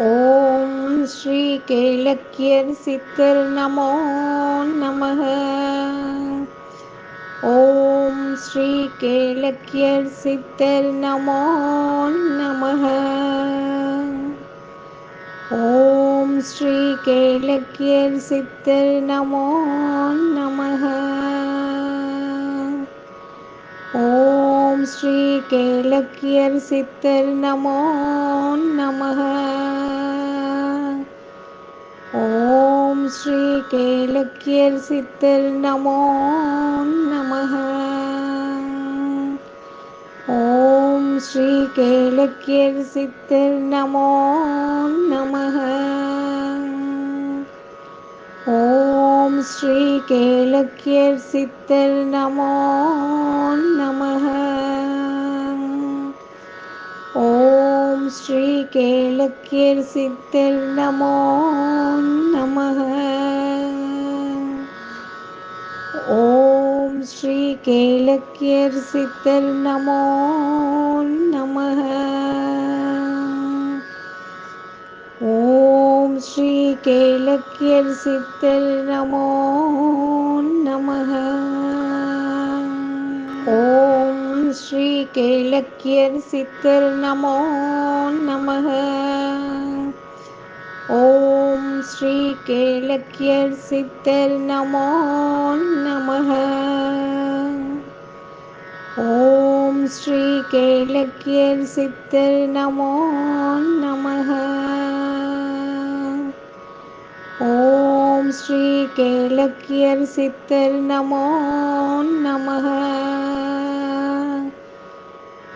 ॐ श्री कैलक्य शीतल नमो नमः। ॐ श्री कैलक्य नमो नमः। ॐ श्री कैलक्य नमो नमः। ॐ श्रीकेलक्यर्सित्तर् नमो नमः। ॐ श्रीकेलक्यर्सित्तर् नमो नमः। ॐ श्रीकेलक्यर्सित्तर् नमो नमः। ॐ श्रीकेलक्यर्सित्तर् नमः। கேலக்கியர் சித்தர் நமோ நமக. ஓம் ஸ்ரீ கேலக்கியர் சித்தர் நமோ நமக. ஓம் ஸ்ரீ கேலக்கியர் சித்தர் நமோ நமக. ஓம் श्री श्रीकैलक्यर् सिद्धर् नमो नमः। ॐ श्रीकैलक्यर् सिद्धर् नमो नमः। ॐ श्रीकैलक्यर् सिद्धर् नमो नमः। ॐ श्रीकैलक्यर् सिद्धर् नमो नमः।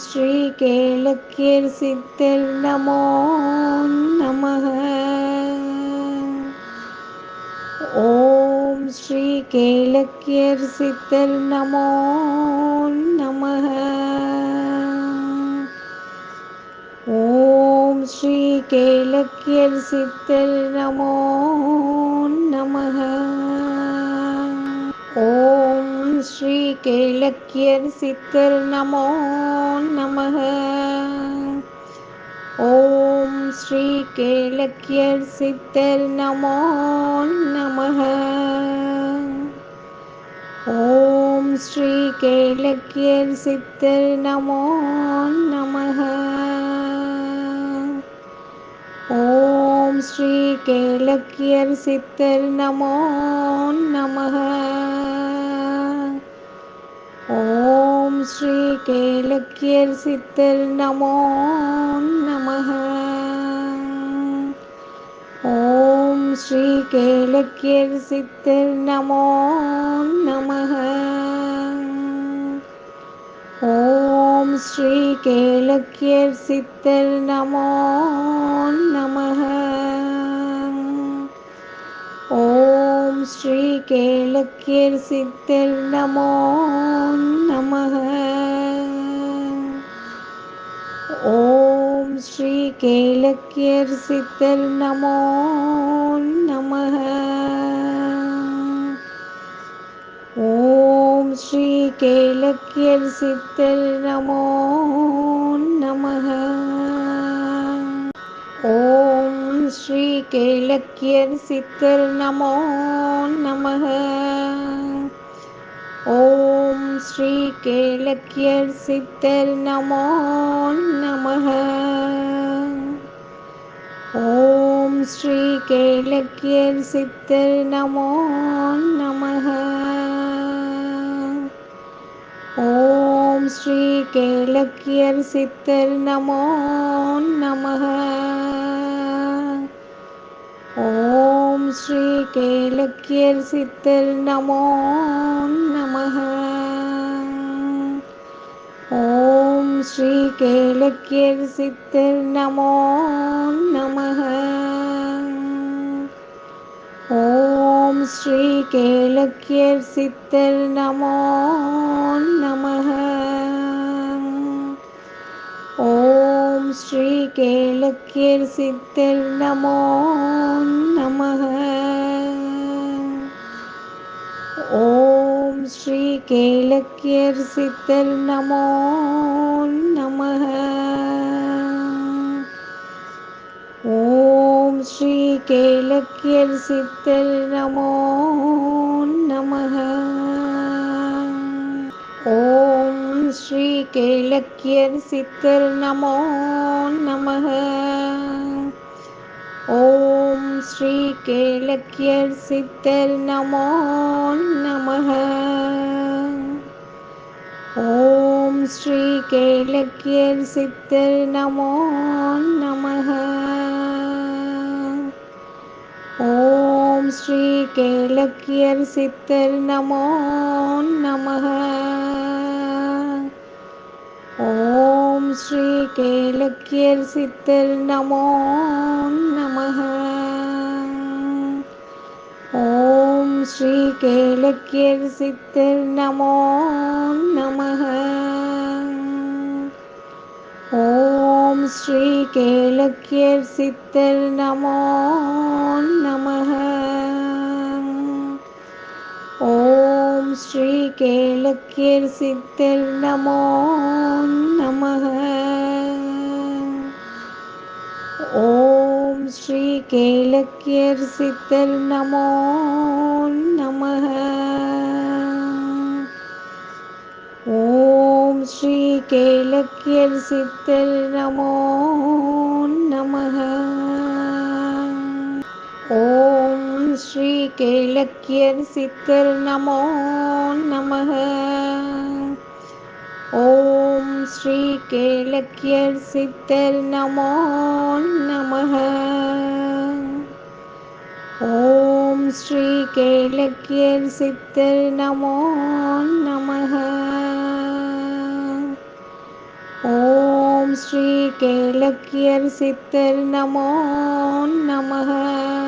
ஸ்ரீ கேலக்கியர் சித்தர் நமோ நமக. ஓம் ஸ்ரீ கேலக்கியர் சித்தர் நமோ நமக. ஓம் ஸ்ரீ கேலக்கியர் சித்தர் நமோ நமக. ஓம் श्री कैलक्य नमो। नमः ॐ श्री कैलक्य नमो। नमः ॐ श्री कैलक्य नमो। नमः ॐ श्री केलक्य नमो नमः। श्री केलक्य नमो नमः। ॐ श्री केलक्य नमो नमः। ॐ श्री केलक्य नमो नमः। ॐ ஓம் ஸ்ரீ கேலக்கியர் சித்தர் நமோ நமக. ஓம் ஸ்ரீ கேலக்கியர் சித்தர் நமோ நமக. ஓம் ஸ்ரீ கேலக்கியர் சித்தர் நமோ நமக. ஓம் श्रीकैलक्यर्सितर् नमो नमः। ॐ श्रीकैलक्यर्सितर् नमो नमः। ॐ श्रीकैलक्यर्सितर् नमो नमः। ॐ श्रीकैलक्यर्सितर् नमो नमः। श्रीकेलक्यर् केलक्य नमो नमः। ॐ श्रीकेलक्यर् सित् नमो नमः। ॐ श्रीकेलक्यर् केलक्ये नमो नमः। ஸ்ரீகேலக்கியர் சித்தர் நமோ நமக. ஓம் ஸ்ரீகேலக்கியர் சித்தர் நமோ நமக. ஓம் ஸ்ரீகேலக்கியர் சித்தர் நமோ நமக. ஓம் श्री कैलक्य सित्तर श्रीकैलक्यर्सिद्धिर्नमो नमः। ॐ नमो नमः। ॐ नमो नमः। ॐ नमो नमः। श्री केलक्य नमो नमः। ॐ श्री केलक्य नमो नमः। ॐ श्री केलक्ये नमो नमः। ॐ श्रीकैलक्य शीतलं नमः ॐ श्रीकैलक्य शीतलं नमः ॐ श्रीकैलक्य शीतलं नमः। ॐ श्रीकैलक्यर् सिद्धर्नमो नमः ॐ श्रीकैलक्यर् सिद्धर्नमो नमः ॐ श्रीकैलक्यर् सिद्धर्नमो नमः ॐ श्रीकैलक्यर् नमो नमः।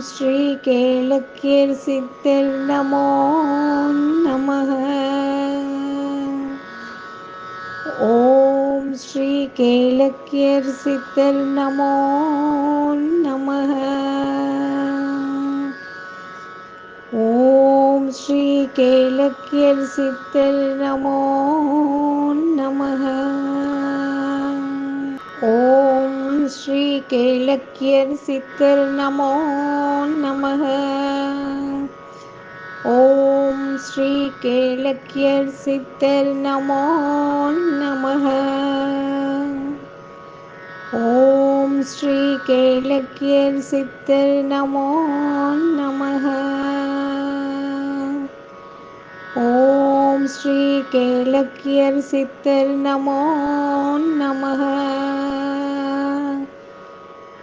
ஸ்ரீ கேலக்கியர் சித்தர் நமோ நமः ஓம் ஸ்ரீ கேலக்கியர் சித்தர் நமோ நமः ஓம் ஸ்ரீ கேலக்கியர் சித்தர் நமோ நமः ஓம் श्रीकैलक्यर् सिद्धर्नमो नमः ॐ श्रीकैलक्यर् सिद्धर्नमो नमः ॐ श्रीकैलक्यर् सिद्धर्नमो नमः ॐ श्रीकैलक्यर् नमो नमः।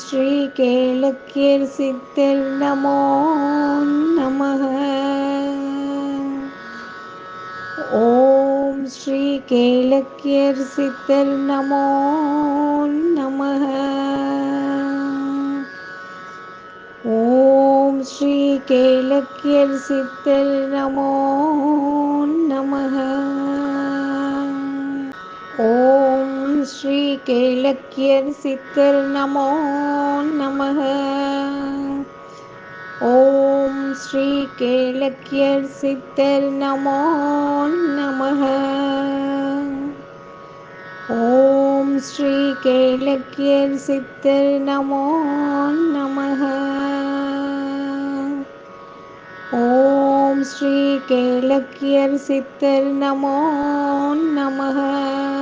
ஸ்ரீ கேலக்கியர் சித்தர் நமோ நமः ஓம் ஸ்ரீ கேலக்கியர் சித்தர் நமோ நமः ஓம் ஸ்ரீ கேலக்கியர் சித்தர் நமோ நமः ஓம் श्रीकैलक्यर्सितर् नमो नमः। ॐ श्रीकैलक्यर्सितर् नमो नमः। ॐ श्रीकैलक्यर्सितर् नमो नमः। ॐ श्रीकैलक्यर्सितर् नमो नमः।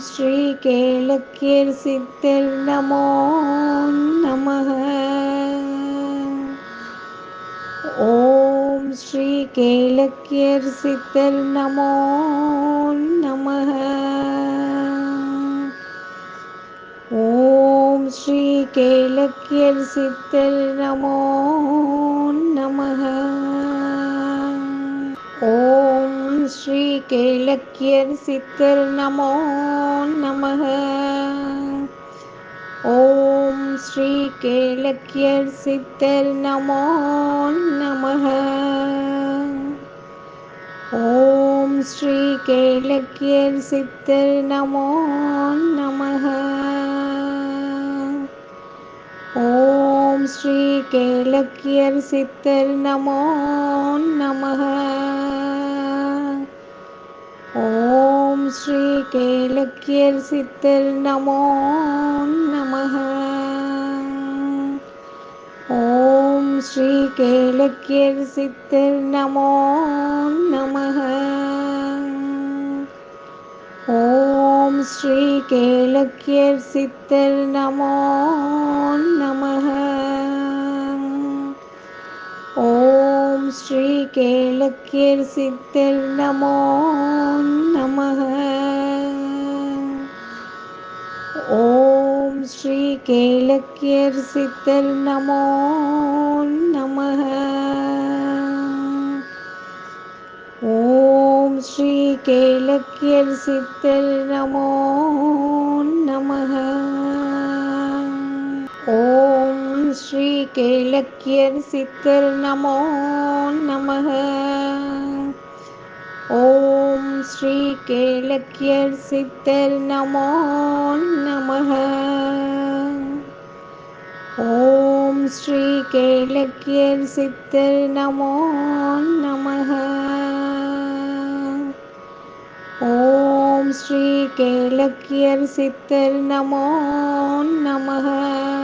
ஸ்ரீகேலக்கியர் சித்தர் நமோ நமக. ஓம் ஸ்ரீகேலக்கியர் சித்தர் நமோ நமக. ஓம் ஸ்ரீகேலக்கியர் சித்தர் நமோ நமக. ஓம் श्री कैलक्य नमो। नमः ॐ श्री कैलक्य नमो। नमः ॐ श्री कैलक्य नमो। नमः ॐ श्री कैलक्य नमो नमः। श्री केलक्य नमो। नमः ॐ श्री केलक्य नमो। नमः ॐ श्री केलक्ये नमो नमः। ॐ ஓம் ஸ்ரீ கேலக்கியர் சித்தர் நமோ நமः ஓம் ஸ்ரீ கேலக்கியர் சித்தர் நமோ நமः ஓம் ஸ்ரீ கேலக்கியர் சித்தர் நமோ நமः ஓம் श्री केलक्यर सिद्धर नमो नमः। ॐ श्रीकैलक्यर्सिद्धर् नमो नमः। ॐ श्रीकैलक्यर्सिद्धर् नमो नमः। ॐ श्रीकैलक्यर्सिद्धर् नमो नमः।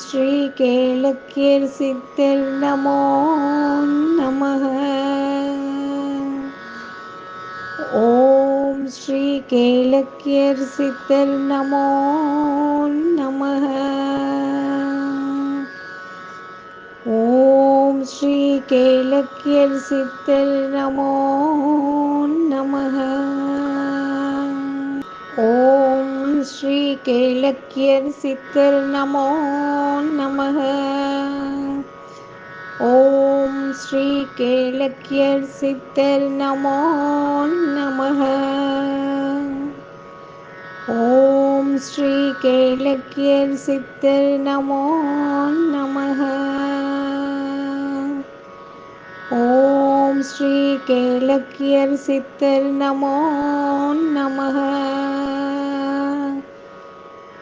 ஸ்ரீகேலக்கியர் சித்தர் நமோ நமக. ஓம் ஸ்ரீகேலக்கியர் சித்தர் நமோ நமக. ஓம் ஸ்ரீகேலக்கியர் சித்தர் நமோ நமக. ஓம் श्रीकैलक्यर्सिद्धर् नमो नमः। ओम श्री ॐ श्रीकैलक्यर्सिद्धर् नमो नमः। ओम श्री ॐ श्रीकैलक्यर्सिद्धर् नमो नमः। ओम श्री ॐ श्रीकैलक्यर्सिद्धर् नमो नमः।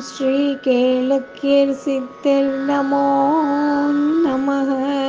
श्रीकेलकेल् नमः।